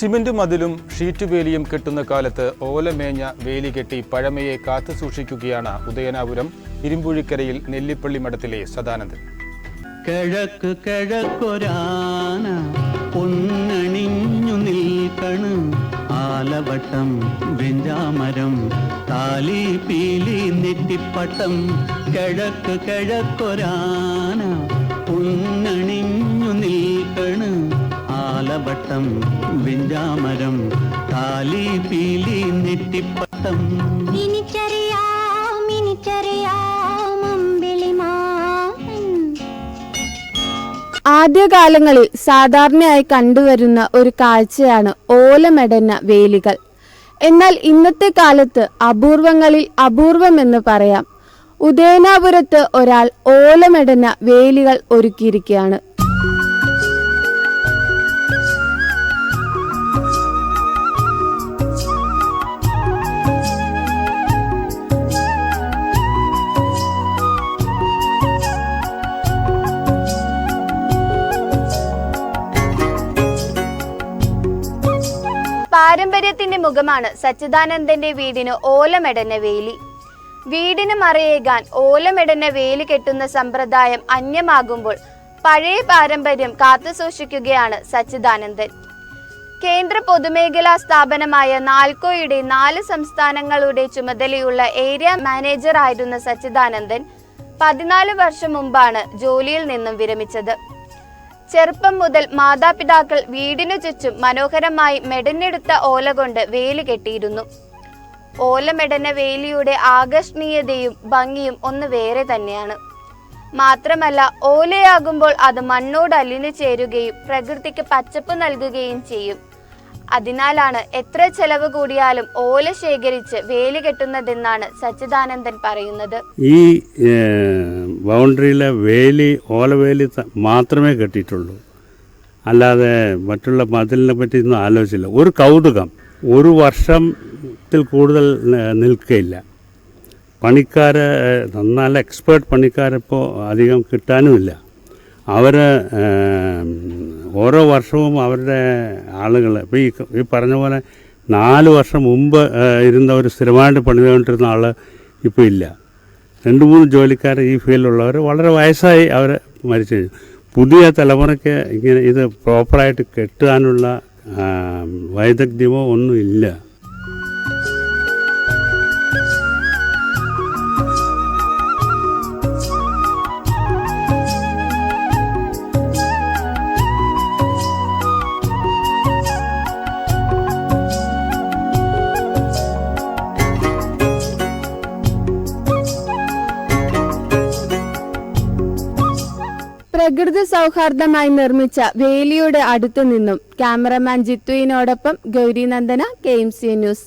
Cement മതിലും sheet വേലിയും കെട്ടുന്ന കാലത്ത് ഓലമേഞ്ഞ വേലി കെട്ടി പഴമയെ കാത്തു സൂക്ഷിക്കുകയാണ് ഉദയനാപുരം ഇരുമ്പുഴിക്കരയിൽ നെല്ലിപ്പള്ളി മഠത്തിലെ സദാനന്ദൻ. കിഴക്ക് കിഴക്കൊരാന പൊന്നണിഞ്ഞു നിൽക്കണ്. ആലവട്ടം വെഞ്ചാമരം താലി പീലി നെറ്റിപ്പട്ടം. കിഴക്ക് കിഴക്കൊരാന പൊന്നണിഞ്ഞു ആലവട്ടം വിഞ്ചാമരം താലി പീലി നെറ്റിപ്പട്ടം. എനിക്കറിയാം അമ്പിളിമാമൻ ആദ്യകാലങ്ങളിൽ സാധാരണയായി കണ്ടുവരുന്ന ഒരു കാഴ്ചയാണ് ഓലമെടഞ്ഞ വേലികൾ. എന്നാൽ ഇന്നത്തെ കാലത്ത് അപൂർവങ്ങളിൽ അപൂർവം എന്ന് പറയാം. ഉദയനാപുരത്ത് ഒരാൾ ഓലമെടഞ്ഞ വേലികൾ ഒരുക്കിയിരിക്കുകയാണ്. പാരമ്പര്യത്തിന്റെ മുഖമാണ് സച്ചിദാനന്ദന്റെ വീടിന് ഓലമെടഞ്ഞ വേലി. വീടിന് മറയേകാൻ ഓലമെടഞ്ഞ വേലി കെട്ടുന്ന സമ്പ്രദായം അന്യമാകുമ്പോൾ പഴയ പാരമ്പര്യം കാത്തുസൂക്ഷിക്കുകയാണ് സച്ചിദാനന്ദൻ. കേന്ദ്ര പൊതുമേഖലാ സ്ഥാപനമായ നാൽക്കോയുടെ നാല് സംസ്ഥാനങ്ങളുടെ ചുമതലയുള്ള ഏരിയ മാനേജർ ആയിരുന്ന സച്ചിദാനന്ദൻ പതിനാല് വർഷം മുമ്പാണ് ജോലിയിൽ നിന്നും വിരമിച്ചത്. ചെറുപ്പം മുതൽ മാതാപിതാക്കൾ വീടിനു ചുറ്റും മനോഹരമായി മെടഞ്ഞെടുത്ത ഓല കൊണ്ട് വേലി കെട്ടിയിരുന്നു. ഓല മെടഞ്ഞ വേലിയുടെ ആകർഷണീയതയും ഭംഗിയും ഒന്ന് വേറെ തന്നെയാണ്. മാത്രമല്ല ഓലയാകുമ്പോൾ അത് മണ്ണോട് അലിഞ്ഞു ചേരുകയും പ്രകൃതിക്ക് പച്ചപ്പ് നൽകുകയും ചെയ്യും. അതിനാലാണ് എത്ര ചെലവ് കൂടിയാലും ഓല ശേഖരിച്ച് വേലി കെട്ടുന്നതെന്നാണ് സച്ചിദാനന്ദൻ പറയുന്നത്. ഈ ബൗണ്ടറിയിലെ വേലി ഓല വേലി മാത്രമേ കെട്ടിയിട്ടുള്ളൂ. അല്ലാതെ മറ്റുള്ള മതിലിനെ പറ്റി ഒന്നും ആലോചിച്ചില്ല. ഒരു കൗതുകം. ഒരു വർഷത്തിൽ കൂടുതൽ നിൽക്കയില്ല. പണിക്കാരെ നല്ല എക്സ്പേർട്ട് പണിക്കാരിപ്പോൾ അധികം കിട്ടാനുമില്ല. അവർ ഓരോ വർഷവും അവരുടെ ആളുകൾ ഇപ്പോൾ ഈ ഈ പറഞ്ഞ പോലെ നാല് വർഷം മുമ്പ് ഇരുന്ന ഒരു സ്ഥിരമായിട്ട് പണിതുകൊണ്ടിരുന്ന ആൾ ഇപ്പോൾ ഇല്ല രണ്ട് മൂന്ന് ജോലിക്കാർ ഈ ഫീൽഡിലുള്ളവർ വളരെ വയസ്സായി അവർ മരിച്ചു കഴിഞ്ഞു. പുതിയ തലമുറയ്ക്ക് ഇങ്ങനെ ഇത് പ്രോപ്പറായിട്ട് കെട്ടാനുള്ള വൈദഗ്ധ്യമോ ഒന്നും ഇല്ല പ്രകൃതി സൗഹാർദ്ദമായി നിർമ്മിച്ച വേലിയുടെ അടുത്തു നിന്നും cameraman ജിത്തുവിനോടൊപ്പം Gauri Nandana K M C news.